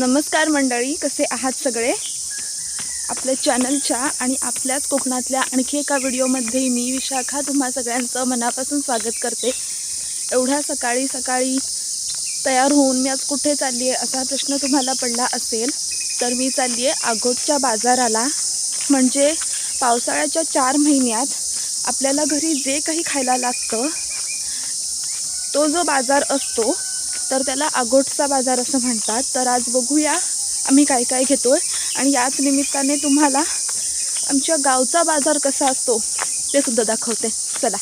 नमस्कार मंडळी कसे आहात सगळे? आपल्या चॅनलच्या आणि आपल्याच कोकणातल्या आणखी एका व्हिडिओमध्ये मी विशाखा तुम्हा सगळ्यांचं मनापासून स्वागत करते. एवढ्या सकाळी सकाळी तयार होऊन मी आज कुठे चालली आहे असा प्रश्न तुम्हाला पडला असेल तर मी चालली आहे आगोटच्या बाजाराला. म्हणजे पावसाळ्याच्या चार महिन्यात आपल्याला घरी जे काही खायला लागतं तो जो बाजार असतो तर त्याला आगोटचा बाजार असं म्हणतात. तर आज बघूया आम्ही काय काय घेतो आहे आणि याच निमित्ताने तुम्हाला आमच्या गावचा बाजार कसा असतो ते सुद्धा दाखवते. चला.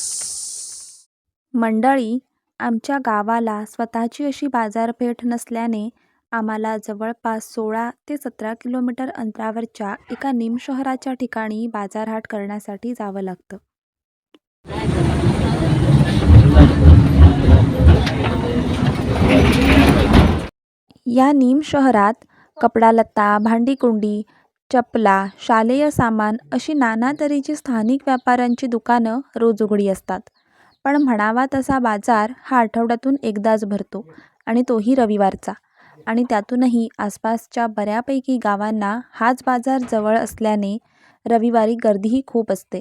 मंडळी आमच्या गावाला स्वतःची अशी बाजारपेठ नसल्याने आम्हाला जवळपास सोळा ते सतरा किलोमीटर अंतरावरच्या एका निम शहराच्या ठिकाणी बाजारहाट करण्यासाठी जावं लागतं. या नीम शहरात कपडालत्ता भांडीकुंडी चपला शालेय सामान अशी नाना तऱ्हेची स्थानिक व्यापाऱ्यांची दुकानं रोज उघडी असतात. पण म्हणावा तसा बाजार हा आठवड्यातून एकदाच भरतो आणि तोही रविवारचा. आणि त्यातूनही आसपासच्या बऱ्यापैकी गावांना हाच बाजार जवळ असल्याने रविवारी गर्दीही खूप असते.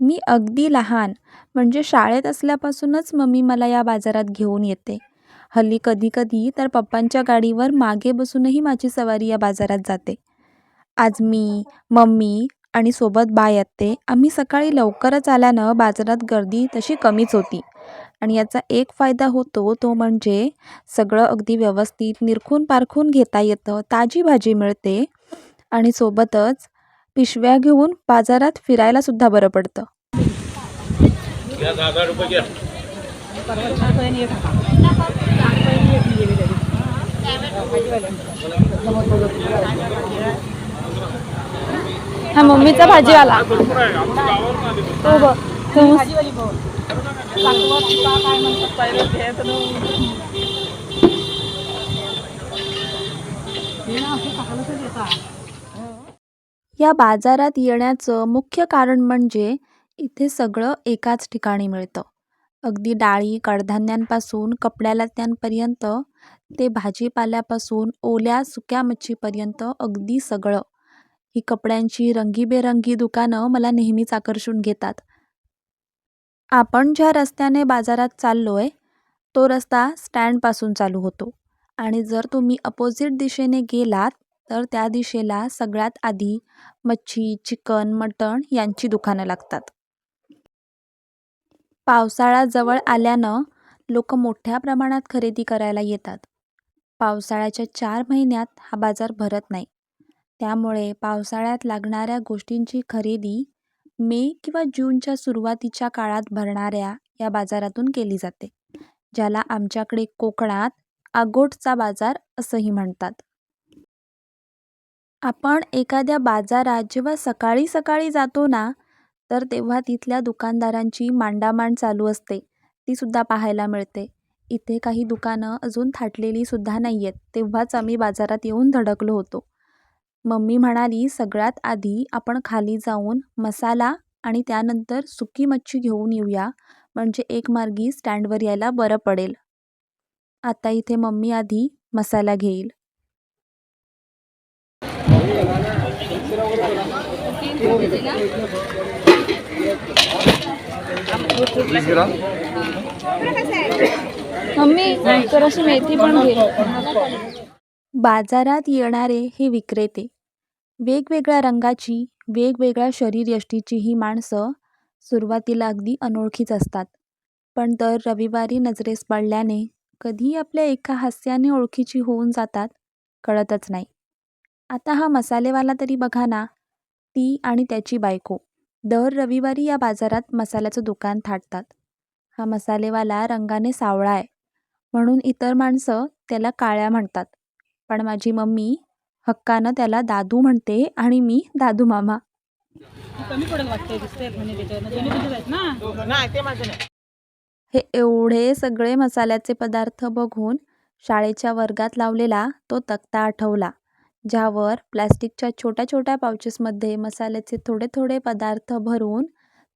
मी अगदी लहान म्हणजे शाळेत असल्यापासूनच मम्मी मला या बाजारात घेऊन येते. हल्ली कधी कधी तर पप्पांच्या गाडीवर मागे बसूनही माझी सवारी या बाजारात जाते. आज मी मम्मी आणि सोबत बाय येते आम्ही सकाळी लवकरच आल्यानं बाजारात गर्दी तशी कमीच होती. आणि याचा एक फायदा होतो तो म्हणजे सगळं अगदी व्यवस्थित निरखून पारखून घेता येतं ताजी भाजी मिळते आणि सोबतच पिशव्या घेऊन बाजारात फिरायला सुद्धा बरं पडतं. हा मम्मीचा भाजीवाला. या बाजारात येण्याचं मुख्य कारण म्हणजे इथे सगळं एकाच ठिकाणी मिळतं. अगदी डाळी कडधान्यांपासून कपड्यालत्यांपर्यंत ते भाजीपाल्यापासून ओल्या सुक्या मच्छीपर्यंत अगदी सगळं. ही कपड्यांची रंगीबेरंगी दुकानं मला नेहमीच आकर्षून घेतात. आपण ज्या रस्त्याने बाजारात चाललोय तो रस्ता स्टँडपासून चालू होतो. आणि जर तुम्ही अपोजिट दिशेने गेलात तर त्या दिशेला सगळ्यात आधी मच्छी चिकन मटण यांची दुकानं लागतात. पावसाळा जवळ आल्यानं लोक मोठ्या प्रमाणात खरेदी करायला येतात. पावसाळ्याच्या चार महिन्यात हा बाजार भरत नाही. त्यामुळे पावसाळ्यात लागणाऱ्या गोष्टींची खरेदी मे किंवा जूनच्या सुरुवातीच्या काळात भरणाऱ्या या बाजारातून केली जाते ज्याला आमच्याकडे कोकणात आगोटचा बाजार असंही म्हणतात. आपण एखाद्या बाजारात जेव्हा सकाळी सकाळी जातो ना तर तेव्हा तिथल्या दुकानदारांची मांडामांड चालू असते ती सुद्धा पाहायला मिळते. इथे काही दुकानं अजून थाटलेली सुद्धा नाही आहेत तेव्हाच आम्ही बाजारात येऊन धडकलो होतो. मम्मी म्हणाली सगळ्यात आधी आपण खाली जाऊन मसाला आणि त्यानंतर सुकी मच्छी घेऊन येऊया. म्हणजे एक मार्गी स्टँडवर यायला बरं पडेल. आता इथे मम्मी आधी मसाला घेईल. मम्मी मेथी पण घे. बाजारात येणारे हे विक्रेते. वेगवेगळ्या रंगाची वेगवेगळ्या शरीरयष्टीची ही माणसं सुरुवातीला अगदी अनोळखीच असतात. पण दर रविवारी नजरेस पडल्याने कधी आपल्या एका हास्याने ओळखीची होऊन जातात कळतच नाही. आता हा मसालेवाला तरी बघा ना ती आणि त्याची बायको. दर रविवारी या बाजारात मसाल्याचं दुकान थाटतात. हा मसालेवाला रंगाने सावळा आहे. म्हणून इतर माणसं त्याला काळ्या म्हणतात. पण माझी मम्मी हक्कानं त्याला दादू म्हणते आणि मी दादू मामा. कमी पडेल वाटतंय दिसतंय म्हणे त्याच्यावर दोन्ही पण आहेत ना? नाही ते माझं नाही. हे एवढे सगळे मसाल्याचे पदार्थ बघून शाळेच्या वर्गात लावलेला तो तक्ता आठवला ज्यावर प्लॅस्टिकच्या छोट्या छोट्या पाउचेसमध्ये मसाल्याचे थोडे थोडे पदार्थ भरून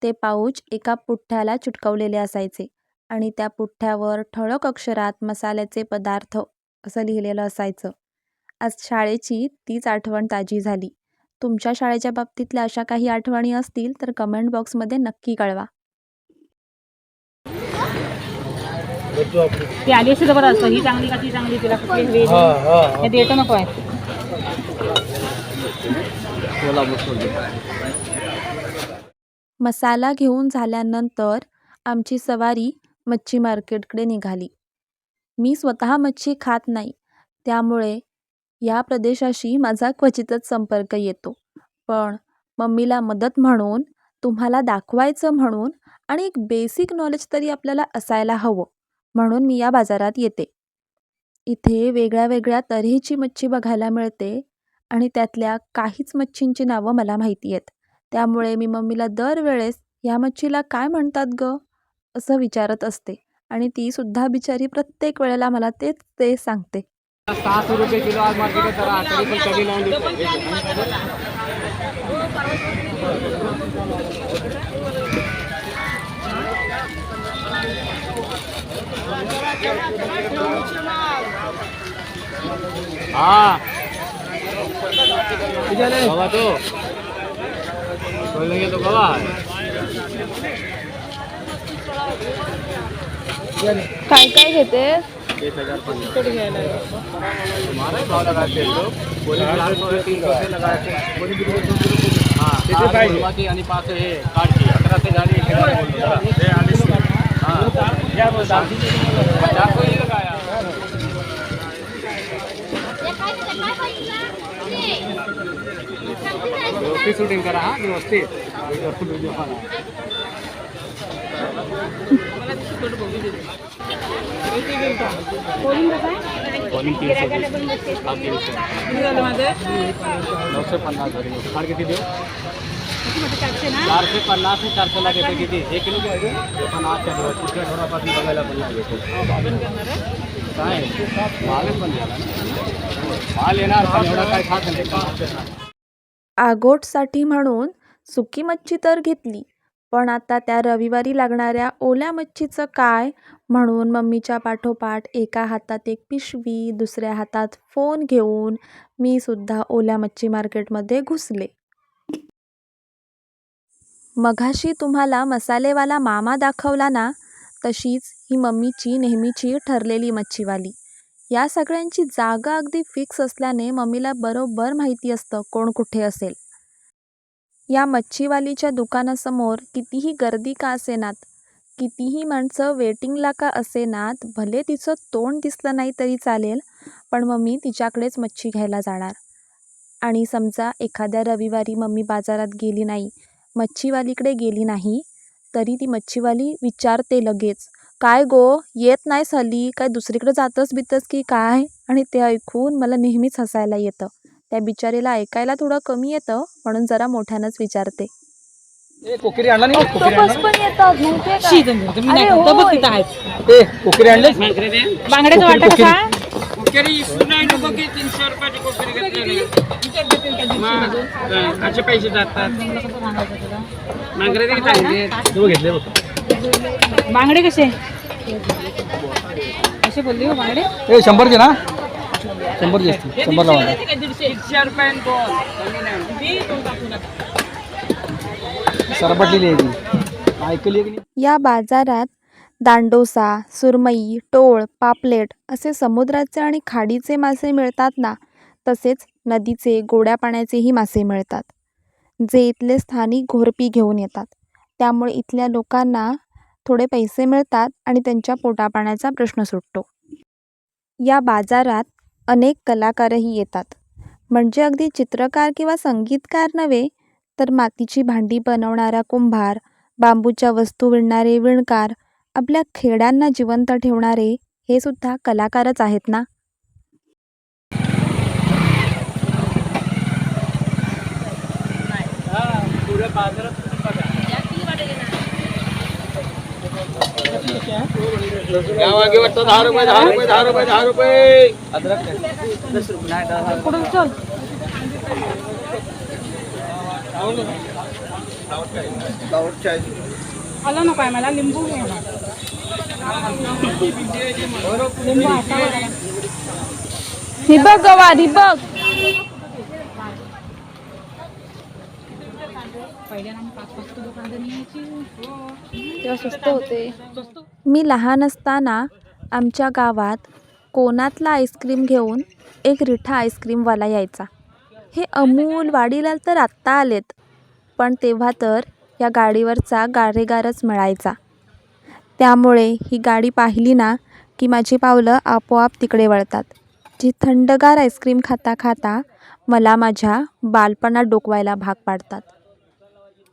ते पाऊच एका पुठ्ठ्याला चिटकवलेले असायचे आणि त्या पुठ्ठ्यावर ठळक अक्षरात मसाल्याचे पदार्थ असं लिहिलेलं असायचं. आज शाळेची तीच आठवण ताजी झाली. तुमच्या शाळेच्या बाबतीतल्या अशा काही आठवणी असतील तर कमेंट बॉक्समध्ये नक्की कळवा. ती आली असते तर बरं असतं ही चांगली का ती चांगली? तिला कुठली हवी हे देतो नको आहे. मसाला घेऊन झाल्यानंतर आमची सवारी मच्छी मार्केटकडे निघाली. मी स्वतः मच्छी खात नाही. त्यामुळे या प्रदेशाशी माझा क्वचितच संपर्क येतो. पण मम्मीला मदत म्हणून तुम्हाला दाखवायचं म्हणून आणि एक बेसिक नॉलेज तरी आपल्याला असायला हवं म्हणून मी या बाजारात येते. इथे वेगळ्या वेगळ्या तऱ्हेची मच्छी बघायला मिळते आणि त्यातल्या काहीच मच्छींची नावं मला माहिती आहेत. त्यामुळे मी मम्मीला दरवेळेस ह्या मच्छीला काय म्हणतात ग? असं विचारत असते. आणि ती सुद्धा बिचारी प्रत्येक वेळेला मला तेच ते सांगते. सहाशे रुपये किलो आज मार्केट करा तरी पण कमी लावून हा. तो बोलेंगे तो कवा काय काय घेते एक हजार हमारा ही भाव लगाते हैं लोग कोणी चार सौ है तीन सौ से लगाते हैं कोणी किती हाँ आठ गुलमाची आणि पाच हे काठची अकरा से झाली? हाँ क्या बोलता पचास को ही लगाया व्यवस्थित शूटिंग करा हा व्यवस्थित. नऊशे पन्नास झाली. खाड किती देऊ? चारशे पन्नास ते चारशेला घेते किती? एक किलो घ्यायचे ते पण आजच्या दिवस पुढच्या आठवड्यापासून बघायला पण नाही भेटेल काय? मालच पण झाला ना? माल येणार पण एवढा काय खात नाही. आगोटसाठी म्हणून सुकी मच्छी तर घेतली. पण आता त्या रविवारी लागणाऱ्या ओल्या मच्छीचं काय म्हणून मम्मीच्या पाठोपाठ एका हातात एक पिशवी दुसऱ्या हातात फोन घेऊन मी सुद्धा ओल्या मच्छी मार्केटमध्ये घुसले. मघाशी तुम्हाला मसालेवाला मामा दाखवला ना तशीच ही मम्मीची नेहमीची ठरलेली मच्छीवाली. या सगळ्यांची जागा अगदी फिक्स असल्याने मम्मीला बरोबर माहिती असतं कोण कुठे असेल. या मच्छीवालीच्या दुकानासमोर कितीही गर्दी का असेनात कितीही माणसं वेटिंगला का असेनात भले तिचं तोंड दिसलं नाही तरी चालेल पण मम्मी तिच्याकडेच मच्छी घ्यायला जाणार. आणि समजा एखाद्या रविवारी मम्मी बाजारात गेली नाही मच्छीवालीकडे गेली नाही तरी ती मच्छीवाली विचारते लगेच काय गो येत नाही हल्ली काय दुसरीकडे जातस बितस की काय? आणि ते ऐकून मला नेहमीच हसायला येतं. त्या बिचारीला ऐकायला थोडं कमी येतं म्हणून जरा मोठ्यानंच विचारते. कोकिरी आणला नाही? कोकिरी आणला पण येतात माहितीये का? शी जण तुम्ही नाही अरे खात, बघ होय. तिथं आहेत ए कोकिरी आणले? बांगड्याचा वाटा कसा? कसे पैसे जातात. दोघं घेतले बघ. बांगडे कसे? कसे बोलली हो बांगडे? ए शंभरचे ना? शंभरचे असतील शंभरला वाला सरपटलेली आहे ती. ऐकली या बाजारात दांडोसा सुरमई टोळ पापलेट असे समुद्राचे आणि खाडीचे मासे मिळतात ना तसेच नदीचे गोड्या पाण्याचेही मासे मिळतात जे इथले स्थानिक घोरपी घेऊन येतात. त्यामुळे इथल्या लोकांना थोडे पैसे मिळतात आणि त्यांच्या पोटापाण्याचा प्रश्न सुटतो. या बाजारात अनेक कलाकारही येतात. म्हणजे अगदी चित्रकार किंवा संगीतकार नव्हे तर मातीची भांडी बनवणारा कुंभार बांबूच्या वस्तू विणणारे विणकार आपल्या खेड्यांना जिवंत ठेवणारे हे सुद्धा कलाकारच आहेत ना? बाजारात तुम्ही बघा या मागे वाटतं दहा रुपये दहा रुपये दहा रुपये दहा रुपये. आलं नको आहे मला लिंबू. ही बघ गवार ही बघ. तेव्हा स्वस्त होते. मी लहान असताना आमच्या गावात कोणातला आईस्क्रीम घेऊन एक रिठा आईस्क्रीमवाला यायचा. हे अमूल वाडीला तर आत्ता आलेत पण तेव्हा तर या गाडीवरचा गारेगारच मिळायचा. त्यामुळे ही गाडी पाहिली ना की माझी पावलं आपोआप तिकडे वळतात. जी थंडगार आईस्क्रीम खाता खाता मला माझ्या बालपणात डोकवायला भाग पाडतात.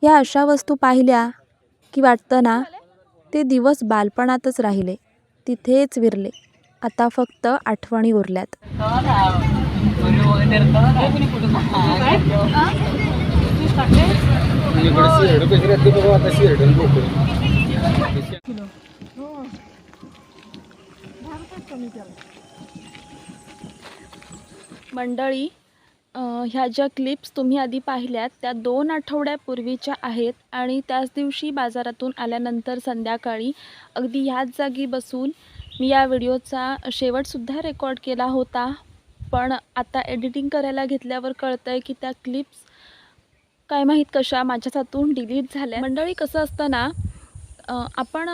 या अशा वस्तू पाहिल्या की वाटतं ना ते दिवस बालपणातच राहिले. तिथेच विरले. आता फक्त आठवणी उरल्यात. मंडळी ह्या ज्या क्लिप्स तुम्ही आधी पाहिल्यात त्या दोन आठवड्यापूर्वीच्या आहेत आणि त्याच दिवशी बाजारातून आल्यानंतर संध्याकाळी अगदी ह्याच जागी बसून मी या व्हिडिओचा शेवटसुद्धा रेकॉर्ड केला होता. पण आता एडिटिंग करायला घेतल्यावर कळतं आहे की त्या क्लिप्स काय माहीत कशा माझ्याच हातून डिलीट झाल्या मंडळी कसं असतं ना आपण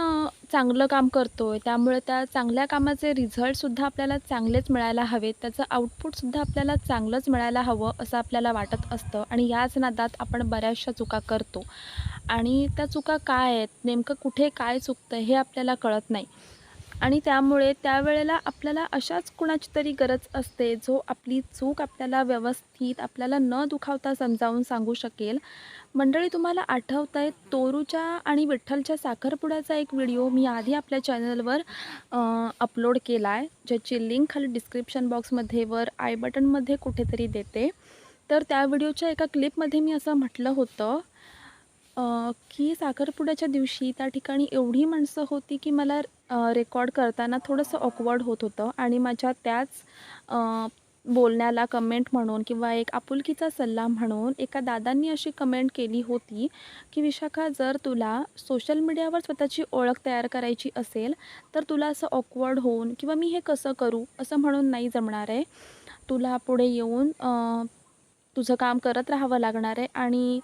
चांगलं काम करतो आहे त्यामुळे त्या चांगल्या कामाचे रिझल्टसुद्धा आपल्याला चांगलेच मिळायला हवेत त्याचं आउटपुटसुद्धा आपल्याला चांगलंच मिळायला हवं असं आपल्याला वाटत असतं. आणि याच नादात आपण बऱ्याचशा चुका करतो. आणि त्या चुका काय आहेत नेमकं कुठे काय चुकतं हे आपल्याला कळत नाही. आणि त्यामुळे त्यावेळेला आपल्याला अशाच कुणाची तरी गरज असते जो आपली चूक आपल्याला व्यवस्थित आपल्याला न दुखावता समजावून सांगू शकेल. मंडळी तुम्हाला आठवत आहे तोरूच्या आणि विठ्ठलच्या साखरपुड्याचा एक व्हिडिओ मी आधी आपल्या चॅनलवर अपलोड केला आहे ज्याची लिंक खाली डिस्क्रिप्शन बॉक्समध्ये वर आय बटनमध्ये कुठेतरी देते. तर त्या व्हिडिओच्या एका क्लिपमध्ये मी असं म्हटलं होतं की साखरपुड्याच्या दिवशी त्या ठिकाणी एवढी माणसं होती की मला रेकॉर्ड करताना थोडंसं ऑकवर्ड होत होतं आणि माझ्या त्याच बोलण्याला कमेंट म्हणून किंवा एक आपुलकीचा सल्ला म्हणून एका दादांनी अशी कमेंट केली होती की विशाखा जर तुला सोशल मीडियावर स्वतःची ओळख तयार करायची असेल तर तुला असं ऑकवर्ड होऊन किंवा मी हे कसं करू असं म्हणून नाही जमणार आहे. तुला पुढे येऊन तुझं काम करत राहावं लागणार आहे आणि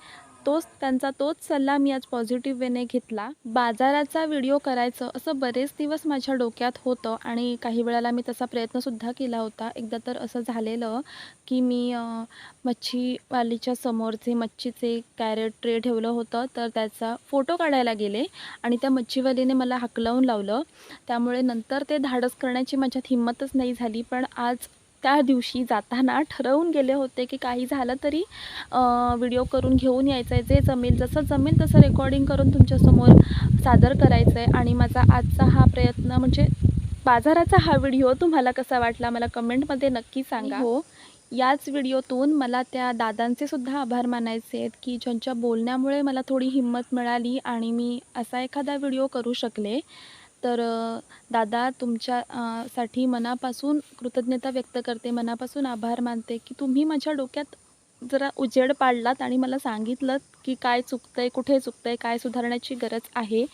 तोच त्यांचा तोच सल्ला मी आज पॉझिटिव्ह वेने घेतला. बाजाराचा व्हिडिओ करायचं असं बरेच दिवस माझ्या डोक्यात होतं आणि काही वेळेला मी तसा प्रयत्नसुद्धा केला होता. एकदा तर असं झालेलं की मी मच्छीवालीच्या समोरचे मच्छीचे कॅरेट ट्रे ठेवलं होतं. तर त्याचा फोटो काढायला गेले आणि त्या मच्छीवालीने मला हाकलवून लावलं. त्यामुळे नंतर ते धाडस करण्याची माझ्यात हिंमतच नाही झाली. पण आज त्या दिवशी जाताना ठरवून गेले होते की काही झालं तरी व्हिडिओ करून घेऊन यायचं आहे जे जमेल जसं जमेल तसं रेकॉर्डिंग करून तुमच्यासमोर सादर करायचं आहे आणि माझा आजचा हा प्रयत्न म्हणजे बाजाराचा हा व्हिडिओ तुम्हाला कसा वाटला मला कमेंटमध्ये नक्की सांगा. हो. याच व्हिडिओतून मला त्या दादांचे सुद्धा आभार मानायचे आहेत की ज्यांच्या बोलण्यामुळे मला थोडी हिंमत मिळाली आणि मी असा एखादा व्हिडिओ करू शकले. तर दादा तुमच्या साठी मनापासून कृतज्ञता व्यक्त करते. मनापासून आभार मानते की तुम्ही माझ्या डोक्यात जरा उजेड पाडलात आणि मला सांगितलं की काय चुकतं आहे कुठे चुकतं आहे काय सुधारण्याची गरज आहे.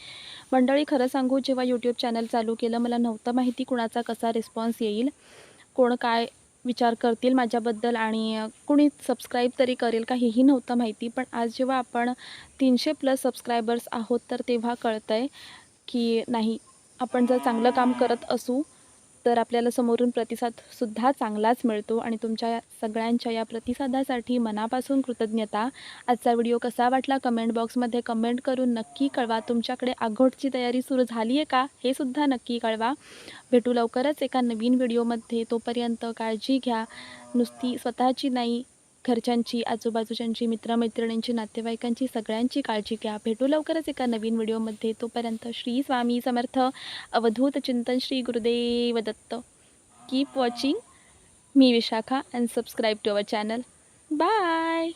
मंडळी खरं सांगू जेव्हा यूट्यूब चॅनल चालू केलं मला नव्हतं माहिती कुणाचा कसा रिस्पॉन्स येईल कोण काय विचार करतील माझ्याबद्दल आणि कुणी सबस्क्राईब तरी करेल का हेही नव्हतं माहिती. पण आज जेव्हा आपण तीनशे प्लस सबस्क्रायबर्स आहोत तर तेव्हा कळतं आहे की नाही आपण जर चांगलं काम करत असू तर आपल्याला समोरून प्रतिसादसुद्धा चांगलाच मिळतो. आणि तुमच्या या सगळ्यांच्या या प्रतिसादासाठी मनापासून कृतज्ञता. आजचा व्हिडिओ कसा वाटला कमेंट बॉक्समध्ये कमेंट करून नक्की कळवा. तुमच्याकडे आघोटची तयारी सुरू झाली आहे का? हे सुद्धा नक्की कळवा. भेटू लवकरच एका नवीन व्हिडिओमध्ये. तोपर्यंत काळजी घ्या. नुसती स्वतःची नाही घरच्यांची आजूबाजूच्यांची मित्रमैत्रिणींची नातेवाईकांची सगळ्यांची काळजी घ्या. भेटू लवकरच एका नवीन व्हिडिओमध्ये. तोपर्यंत श्री स्वामी समर्थ. अवधूत चिंतन Shri Gurudev Datta. Keep watching me Vishakha and subscribe to our channel bye